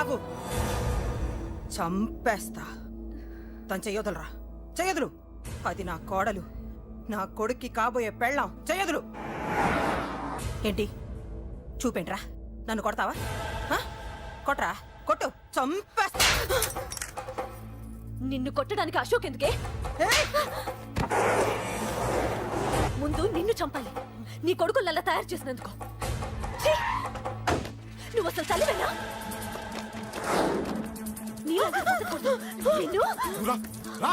ఆగు. చంపేస్తా. తను చెయ్యొదలరా చెయ్యదులు అది నా కోడలు. నా కొడుక్కి కాబోయే పెళ్ళాం. చెయ్యదులు ఏంటి? చూపేంట్రా. నన్ను కొడతావా? కొట్రా. కొట్టు. చంపేస్తా. నిన్ను కొట్టడానికి అశోక్ ఎందుకే! ముందు నిన్ను చంపాలి. నీ కొడుకులల్లా తయారు చేసినందుకు! నువ్వు అసలు తల్లివేనా నీలాగా బతకూడదు. నిన్ను రా రా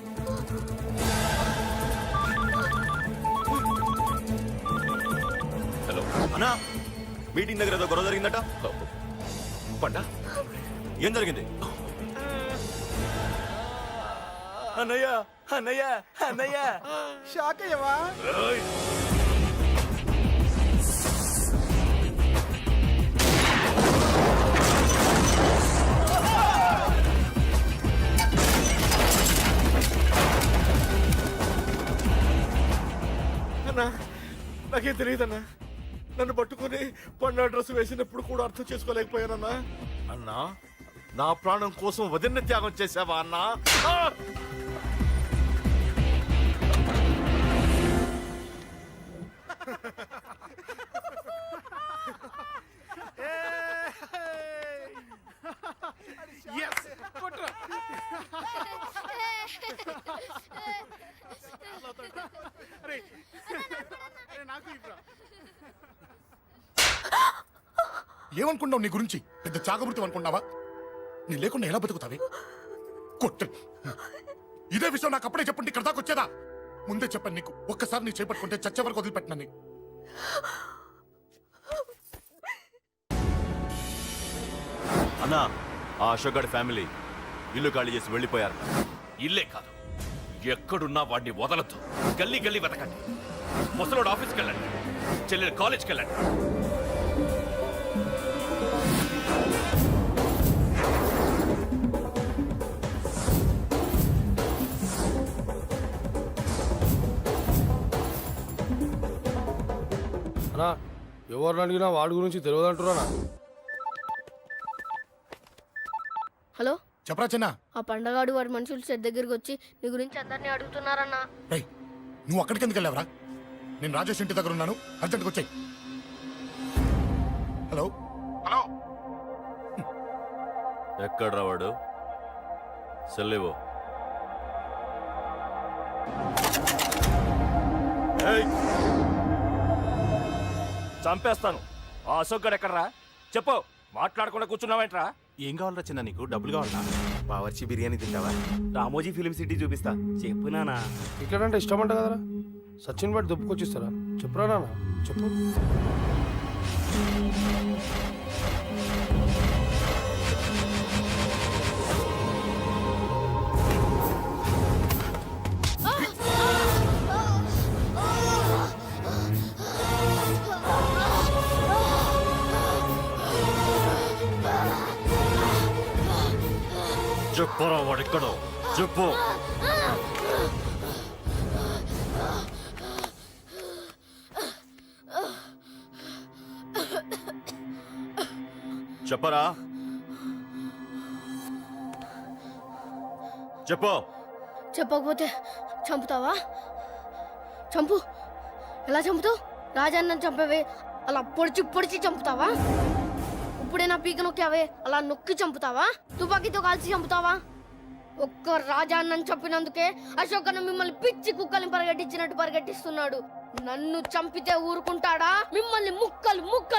అన్నా మీటింగ్ దగ్గర ఏదో గొడవ జరిగిందట? పండా ఏం జరిగింది? అన్నయ్య అన్నయ్య అన్నయ్య. షాక్ అయ్యవా? అన్నా నాకేం తెలియదన్నా. నన్ను పట్టుకొని పండు డ్రెస్ వేసినప్పుడు కూడా అర్థం చేసుకోలేకపోయానన్నా. అన్నా నా ప్రాణం కోసం వదిన త్యాగం చేసావా అన్నా? నాకు ఇవ్వరా. ఏమనుకున్నావు నీ గురించి? పెద్ద చాగబృతం అనుకున్నావా? నీ లేకుండా ఎలా బతుకుతావే? కొట్టు. ఇదే విషయం నాకు అప్పుడే చెప్పండి ఇక్కడ దాకా వచ్చేదా? ముందే చెప్పండి నీకు. ఒక్కసారి నీ చేపట్టుకుంటే చచ్చే వరకు వదిలిపెట్టినని అన్నా ఆ అశోక్ గారి ఫ్యామిలీ ఇల్లు ఖాళీ చేసి వెళ్ళిపోయారు. ఇల్లే కాదు. ఎక్కడున్నా వాడిని వదలద్దు. గల్లీ గల్లీ వెతకండి. ముసలోడు ఆఫీస్కి వెళ్ళండి. చెల్లెలు కాలేజ్కి వెళ్ళండి. అన్నా ఎవరిని అడిగినా వాడి గురించి తెలియదు అంటున్నా హలో? చెప్పరా చిన్న. ఆ పండగాడు వాడి మనుషులు సెట్ దగ్గరికి వచ్చి నీ గురించి అందరినీ అడుగుతున్నారన్నా. రేయ్ నువ్వు అక్కడికి ఎందుకు వెళ్ళావరా? నేను రాజేష్ ఇంటి దగ్గర ఉన్నాను. అర్జెంట్గా వచ్చాయి. హలో? హలో? ఎక్కడ్రా వాడు? సెల్లేవో చంపేస్తాను. ఆ అశోక్ గడు ఎక్కడరా? చెప్పు మాట్లాడకుండా కూర్చున్నావేంట్రా? ఏం కావాలరా చిన్న నీకు? డబ్బులు కావాలా బావర్చి బిర్యానీ తింటావా? రామోజీ ఫిలిం సిటీ చూపిస్తా. చెప్పు నానా అంటే ఇష్టం అంట కదరా. సచిన్ బట్టి దుప్పుకొచ్చిస్తారా చెప్పురా నాన్న? చెప్పు. చెప్పరా వాడెక్కడో చెప్పు. చెప్పరా? చెప్పు. చెప్పకపోతే చంపుతావా? చంపు. ఎలా చంపుతావు? రాజాన్న చంపవే. అలా పొడిచి పొడిచి చంపుతావా? ఇప్పుడే నా పీక నొక్కావే అలా నొక్కి చంపుతావా? తుపాకీతో కాల్చి చంపుతావా? ఒక్క రాజా నన్ను చంపినందుకే అశోకను మిమ్మల్ని పిచ్చి కుక్కల్ని పరిగెట్టించినట్టు పరిగెట్టిస్తున్నాడు. నన్ను చంపితే ఊరుకుంటాడా? మిమ్మల్ని ముక్కలు ముక్కలుగా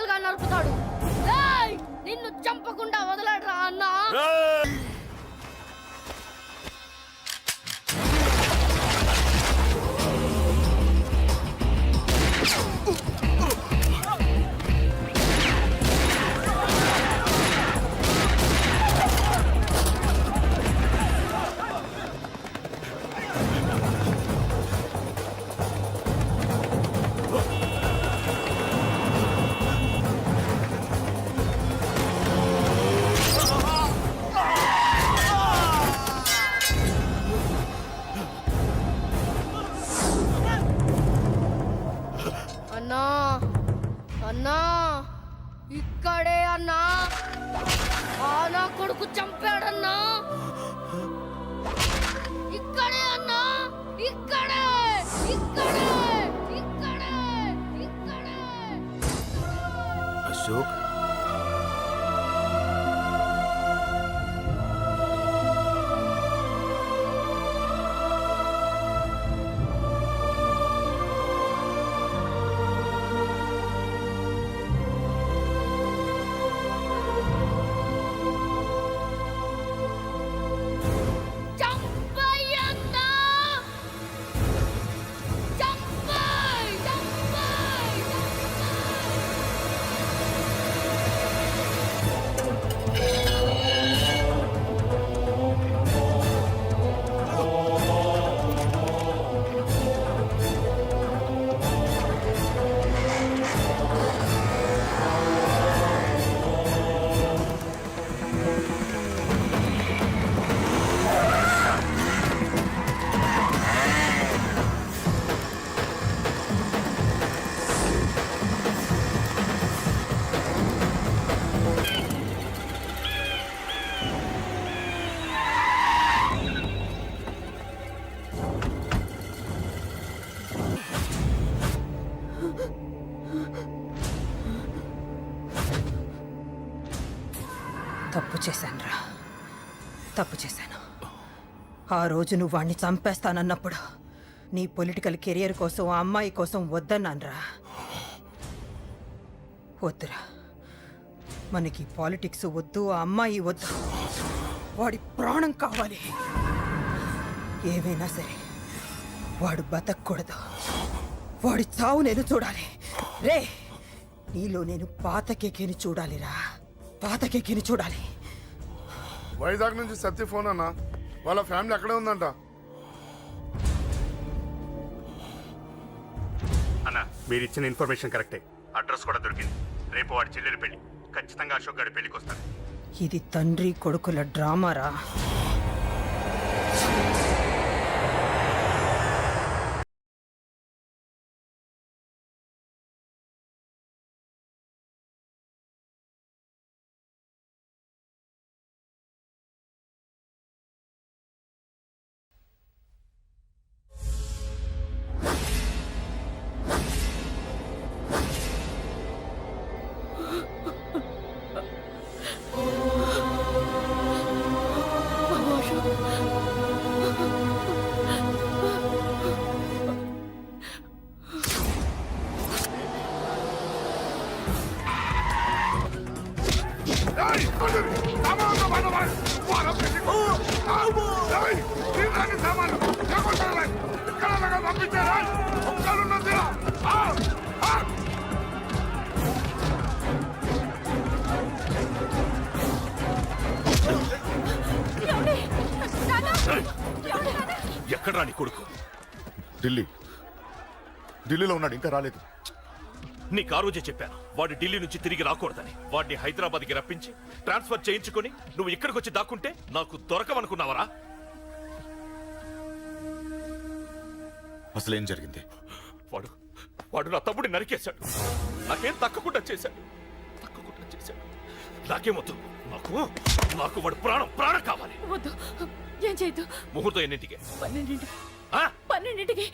ఆ రోజు నువ్వు వాణ్ణి చంపేస్తానన్నప్పుడు నీ పొలిటికల్ కెరియర్ కోసం ఆ అమ్మాయి కోసం వద్దన్నానరా. వద్దురా. మనకి పాలిటిక్స్ వద్దు ఆ అమ్మాయి వద్దు. వాడి ప్రాణం కావాలి. ఏమైనా సరే వాడు బతకూడదు వాడి చావు నేను చూడాలి. రే నీలో నేను పాత కేకేని చూడాలిరా. పాత కేకేని చూడాలి. వైజాగ్ నుంచి సత్య ఫోన్ అన్నా. వాళ్ళ ఫ్యామిలీ అక్కడే ఉందంట. అన్న మీరు ఇచ్చిన ఇన్ఫర్మేషన్ కరెక్టే. అడ్రస్ కూడా దొరికింది. రేపు వాడి చెల్లెలి పెళ్ళి. ఖచ్చితంగా అశోక్ గారి పెళ్ళికి వస్తాను ఇది తండ్రి కొడుకుల డ్రామారా? ఉన్నాడు ఇంకా రాలేదు. నీకు ఆ రోజే చెప్పాను వాడు ఢిల్లీ నుంచి తిరిగి రాకూడదని. వాడిని హైదరాబాద్కి రప్పించి ట్రాన్స్ఫర్ చేయించుకొని నువ్వు ఇక్కడికి వచ్చి దాక్కుంటే నాకు దొరకవనుకున్నావరా? అసలు ఏం జరిగింది? వాడు వాడు నా తమ్ముడి నరికేశాడు. నాకేం తక్కకుండా చేశాడు. తక్కకుండా చేశాడు. నాకేమొద్దు నాకు నాకు వాడు ప్రాణం ప్రాణం కావాలి. వద్దు. ఏం చేయొద్దు. ముహూర్తం ఎన్నింటికి? పన్నెండింటికి ఆ? పన్నెండింటికి.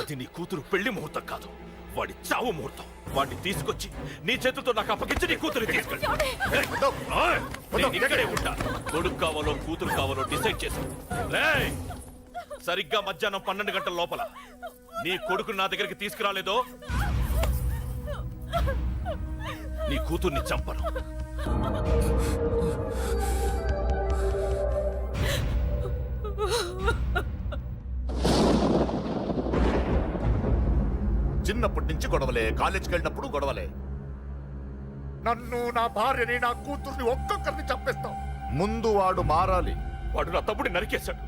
అది నీ కూతురు పెళ్ళి ముహూర్తం కాదు. వాడి చావు ముహూర్తం. వాడిని తీసుకొచ్చి నీ చేతులతో నాకు అప్పగించి నీ కూతురు తీసుకెళ్ళి. నేను ఇక్కడే ఉంటా. కొడుకు కావాలో కూతురు కావాలో డిసైడ్ చేసి. రేయ్, సరిగ్గా మధ్యాహ్నం పన్నెండు గంటల లోపల నీ కొడుకు నా దగ్గరికి తీసుకురాలేదో? నీ కూతుర్ని చంపను. చిన్నప్పటి నుంచి గొడవలే కాలేజీకి వెళ్ళినప్పుడు గొడవలే. నన్ను నా భార్యని నా కూతుర్ని ఒక్కొక్కరిని చంపేస్తాం ముందు వాడు మారాలి. వాడు నా తమ్ముడిని నరికేశాడు.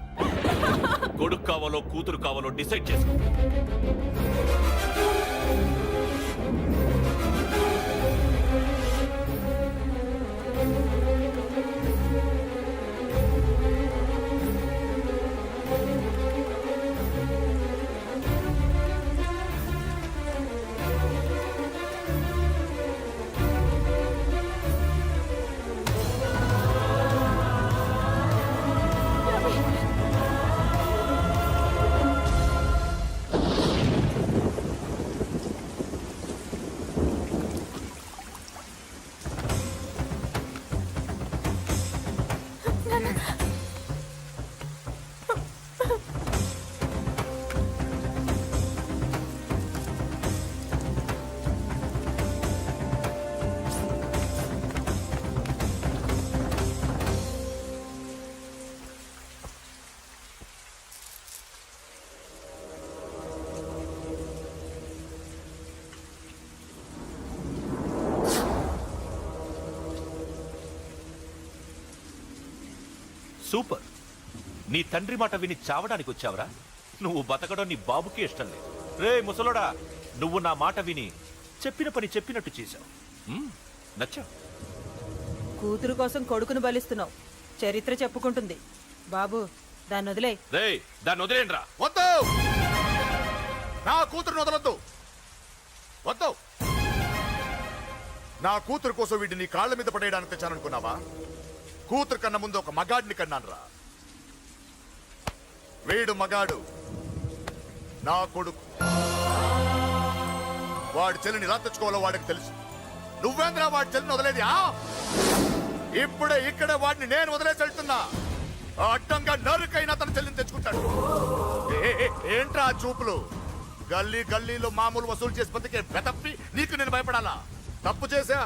కొడుకు కావాలో కూతురు కావాలో డిసైడ్ చేసుకో. సూపర్. నీ తండ్రి మాట విని చావడానికి వచ్చావరా? నువ్వు బతకడం నీ బాబుకి ఇష్టం లేదు. రే ముసలోడా నువ్వు నా మాట విని చెప్పిన పని చెప్పినట్టు చేశావు. మ్మ్, నచ్చావు. కూతురు కోసం కొడుకును బలిస్తున్నావు. చరిత్ర చెప్పుకుంటుంది. బాబు దాన్ని వదిలే రే దాన్ని వదిలేండ్రా. వద్దు! నా కూతురుని వదలొద్దు. వద్దు! నా కూతురు కోసం వీటిని కాళ్ళ మీద పడేయడానికి తెచ్చాననుకున్నావా? కూతురు కన్నా ముందు ఒక మగాడిని కన్నాను రా వీడు మగాడు నా కొడుకు. వాడి చెల్లిని ఎలా తెచ్చుకోవాలో వాడికి తెలుసు. నువ్వేంద్రా వాడి చెల్లిని వదిలేది ఆ? ఇప్పుడే ఇక్కడే వాడిని నేను వదిలేసి వెళ్తున్నా. అడ్డంగా నరుకైనా తన చెల్లిని తెచ్చుకుంటాడు. ఏ, ఏ, ఏంట్రా చూపులు? గల్లీ గల్లీలో మామూలు వసూలు చేసి బతికే బెతప్పి నీకు నేను భయపడాలా? తప్పు చేశా?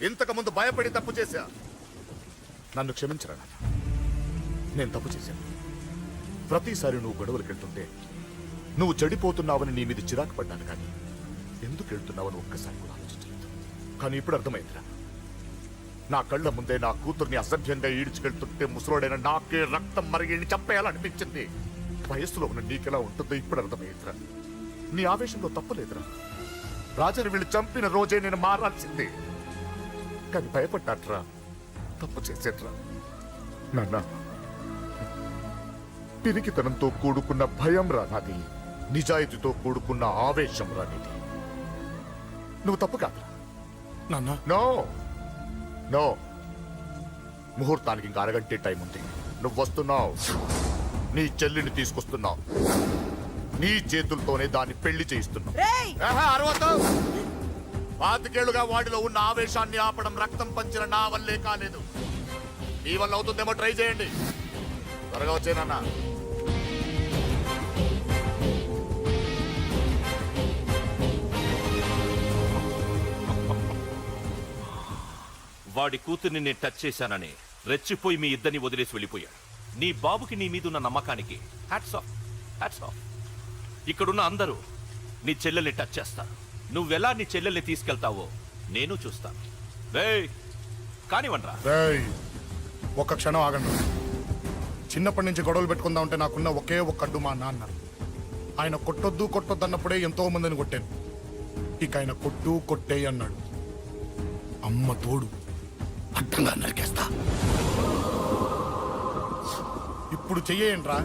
ఇంతకు ముందు భయపడి తప్పు చేశా? నన్ను క్షమించరా నేను తప్పు చేశాను. ప్రతిసారి నువ్వు గొడవలకెళ్తుంటే నువ్వు చెడిపోతున్నావని నీ మీద చిరాకు పడ్డాను కానీ ఎందుకు వెళ్తున్నావని ఒక్కసారి కూడా ఆలోచించలేదు. కానీ ఇప్పుడు అర్థమైందిరా. నా కళ్ళ ముందే నా కూతుర్ని అసభ్యంగా ఈడ్చుకెళ్తుంటే ముసలోడైన నాకే రక్తం మరిగిని చంపేయాలనిపించింది. వయస్సులో ఉన్న నీకెలా ఉంటుందో ఇప్పుడు అర్థమైందిరా. నీ ఆవేశంలో తప్పలేదురా రాజని వీళ్ళు చంపిన రోజే నేను మారాల్సిందే. కానీ భయపడ్డాట్రా తప్పు చేసేట్రా. నాన్న. పిరికితనంతో కూడుకున్న భయం రా నాది. నిజాయితీతో కూడుకున్న ఆవేశం రా నీది. నువ్వు తప్పు కాదు నాన్న. నో. నో. ముహూర్తానికి ఇంకా అరగంటే టైం ఉంది. నువ్వు వస్తున్నావు. నీ చెల్లిని తీసుకొస్తున్నావు. నీ చేతులతోనే దాన్ని పెళ్ళి చేయిస్తున్నావు. పాతికేళ్ళుగా వాడిలో ఉన్న ఆవేశాన్ని ఆపడం రక్తం పంచిన నా వల్లే కాలేదు. మీ వల్ల అవుతుందేమో ట్రై చేయండి. త్వరగా వచ్చేనన్నా వాడి కూతుర్ని నేను టచ్ చేశానని రెచ్చిపోయి మీ ఇద్దరిని వదిలేసి వెళ్ళిపోయాడు. నీ బాబుకి నీ మీదున్న నమ్మకానికి హ్యాట్స్ ఆఫ్ హ్యాట్స్ ఆఫ్. ఇక్కడున్న అందరూ నీ చెల్లెల్ని టచ్ చేస్తారు. నువ్వెలా నీ చెల్లెల్ని తీసుకెళ్తావో నేను చూస్తాను. రేయ్ కానివ్వండ్రా. రేయ్, ఒక్క క్షణం ఆగండి. చిన్నప్పటి నుంచి గొడవలు పెట్టుకుందాం ఉంటే నాకున్న ఒకే ఒక్క అడ్డు మా నాన్న. ఆయన కొట్టొద్దు కొట్టొద్దు అన్నప్పుడే ఎంతో మందిని కొట్టాను. ఇక ఆయన కొట్టు కొట్టే అన్నాడు. అమ్మ తోడు అడ్డంగా నరికేస్తా. ఇప్పుడు చెయ్యేయంట్రా